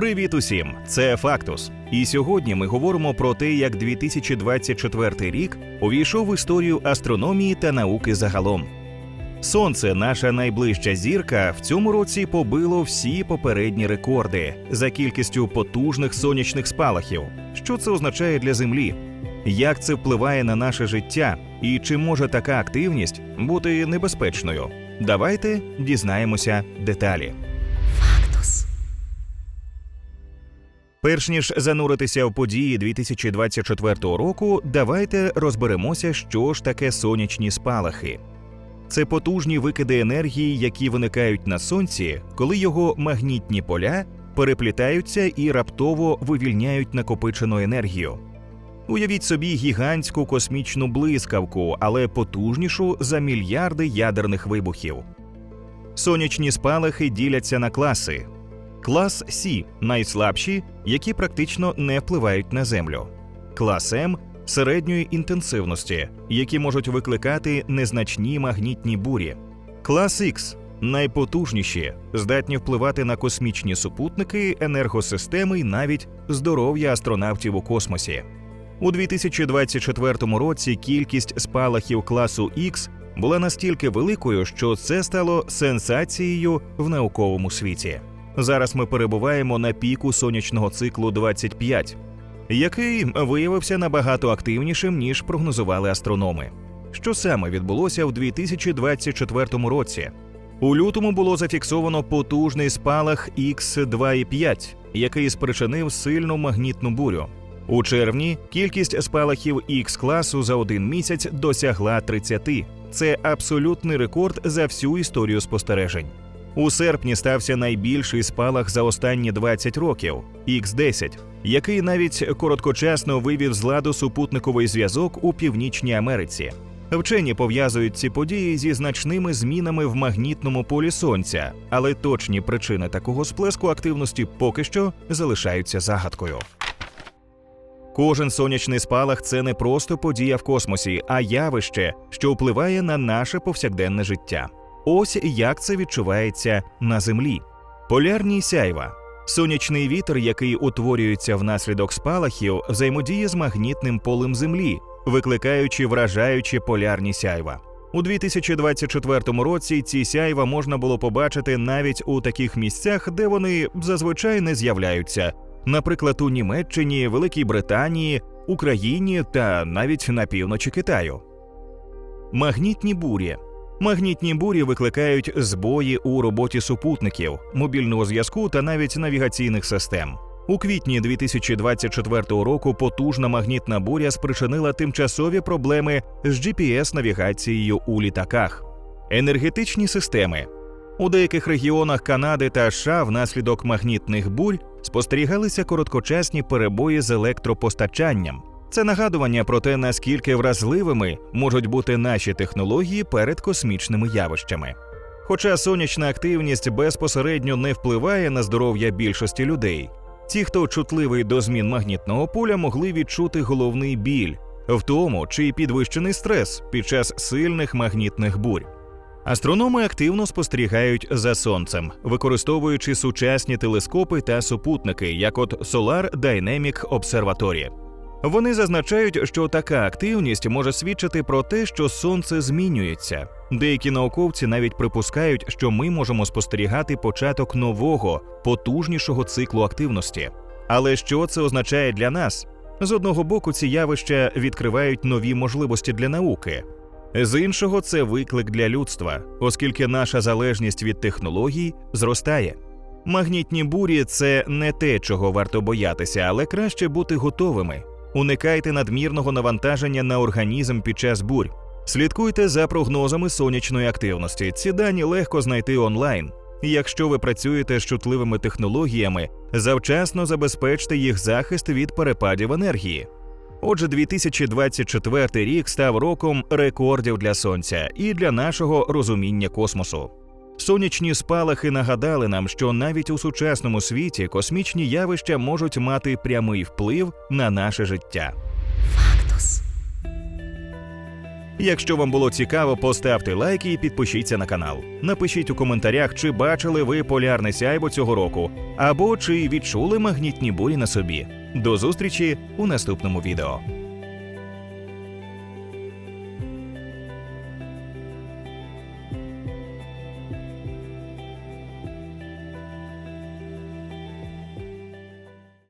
Привіт усім! Це Фактус. І сьогодні ми говоримо про те, як 2024 рік увійшов в історію астрономії та науки загалом. Сонце, наша найближча зірка, в цьому році побило всі попередні рекорди за кількістю потужних сонячних спалахів. Що це означає для Землі? Як це впливає на наше життя? І чи може така активність бути небезпечною? Давайте дізнаємося деталі. Перш ніж зануритися в події 2024 року, давайте розберемося, що ж таке сонячні спалахи. Це потужні викиди енергії, які виникають на сонці, коли його магнітні поля переплітаються і раптово вивільняють накопичену енергію. Уявіть собі гігантську космічну блискавку, але потужнішу за мільярди ядерних вибухів. Сонячні спалахи діляться на класи. Клас С найслабші, які практично не впливають на землю. Клас М середньої інтенсивності, які можуть викликати незначні магнітні бурі. Клас Х найпотужніші, здатні впливати на космічні супутники, енергосистеми і навіть здоров'я астронавтів у космосі. У 2024 році кількість спалахів класу Х була настільки великою, що це стало сенсацією в науковому світі. Зараз ми перебуваємо на піку сонячного циклу 25, який виявився набагато активнішим ніж прогнозували астрономи. Що саме відбулося в 2024 році? У лютому було зафіксовано потужний спалах Х2,5, який спричинив сильну магнітну бурю. У червні кількість спалахів Х класу за один місяць досягла 30. Це абсолютний рекорд за всю історію спостережень. У серпні стався найбільший спалах за останні 20 років Х10, який навіть короткочасно вивів з ладу супутниковий зв'язок у Північній Америці. Вчені пов'язують ці події зі значними змінами в магнітному полі сонця, але точні причини такого сплеску активності поки що залишаються загадкою. Кожен сонячний спалах це не просто подія в космосі, а явище, що впливає на наше повсякденне життя. Ось як це відчувається на землі. Полярні сяйва. Сонячний вітер, який утворюється внаслідок спалахів, взаємодіє з магнітним полем Землі, викликаючи вражаючі полярні сяйва. У 2024 році ці сяйва можна було побачити навіть у таких місцях, де вони зазвичай не з'являються, наприклад, у Німеччині, Великій Британії, Україні та навіть на півночі Китаю. Магнітні бурі. Магнітні бурі викликають збої у роботі супутників, мобільного зв'язку та навіть навігаційних систем. У квітні 2024 року потужна магнітна буря спричинила тимчасові проблеми з GPS-навігацією у літаках. Енергетичні системи у деяких регіонах Канади та США внаслідок магнітних бурь спостерігалися короткочасні перебої з електропостачанням. Це нагадування про те, наскільки вразливими можуть бути наші технології перед космічними явищами. Хоча сонячна активність безпосередньо не впливає на здоров'я більшості людей, ті, хто чутливий до змін магнітного поля, могли відчути головний біль, втому чи підвищений стрес під час сильних магнітних бурь. Астрономи активно спостерігають за сонцем, використовуючи сучасні телескопи та супутники, як от Solar Dynamic Observatory. Вони зазначають, що така активність може свідчити про те, що сонце змінюється. Деякі науковці навіть припускають, що ми можемо спостерігати початок нового, потужнішого циклу активності. Але що це означає для нас? З одного боку, ці явища відкривають нові можливості для науки. З іншого, це виклик для людства, оскільки наша залежність від технологій зростає. Магнітні бурі це не те, чого варто боятися, але краще бути готовими. Уникайте надмірного навантаження на організм під час бурь. Слідкуйте за прогнозами сонячної активності. Ці дані легко знайти онлайн. Якщо ви працюєте з чутливими технологіями, завчасно забезпечте їх захист від перепадів енергії. Отже, 2024 рік став роком рекордів для сонця і для нашого розуміння космосу. Сонячні спалахи нагадали нам, що навіть у сучасному світі космічні явища можуть мати прямий вплив на наше життя. Якщо вам було цікаво, поставте лайки і підпишіться на канал. Напишіть у коментарях, чи бачили ви полярне сяйво цього року, або чи відчули магнітні бурі на собі. До зустрічі у наступному відео.